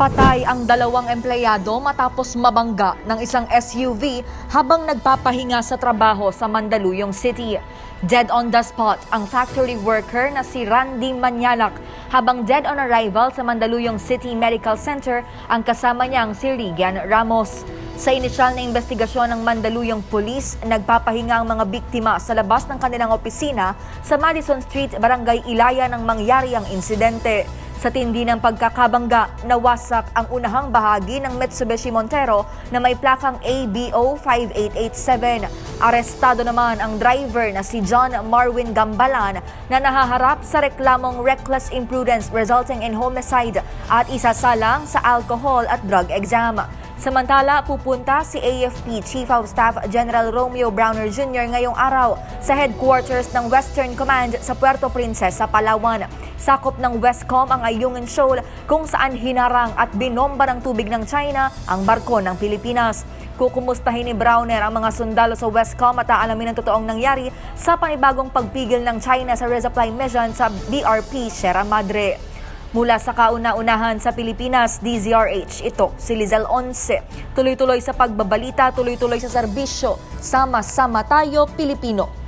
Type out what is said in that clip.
Patay ang dalawang empleyado matapos mabangga ng isang SUV habang nagpapahinga sa trabaho sa Mandaluyong City. Dead on the spot ang factory worker na si Randy Manyalak habang dead on arrival sa Mandaluyong City Medical Center ang kasama niyang si Regan Ramos. Sa inisyal na investigasyon ng Mandaluyong Police, nagpapahinga ang mga biktima sa labas ng kanilang opisina sa Madison Street, Barangay Ilaya nang mangyari ang insidente. Sa tindi ng pagkakabangga, nawasak ang unahang bahagi ng Mitsubishi Montero na may plakang ABO 5887. Arestado naman ang driver na si John Marwin Gambalan na nahaharap sa reklamong reckless imprudence resulting in homicide at isasalang sa alcohol at drug exam. Samantala, pupunta si AFP Chief of Staff General Romeo Browner Jr. ngayong araw sa headquarters ng Western Command sa Puerto Princesa, Palawan. Sakop ng Westcom ang Ayungin Shoal kung saan hinarang at binomba ng tubig ng China ang barko ng Pilipinas. Kukumustahin ni Browner ang mga sundalo sa Westcom at aalamin ang totoong nangyari sa panibagong pagpigil ng China sa resupply mission sa BRP Sierra Madre. Mula sa kauna-unahan sa Pilipinas, DZRH, ito si Lizelle Once. Tuloy-tuloy sa pagbabalita, tuloy-tuloy sa serbisyo. Sama-sama tayo, Pilipino.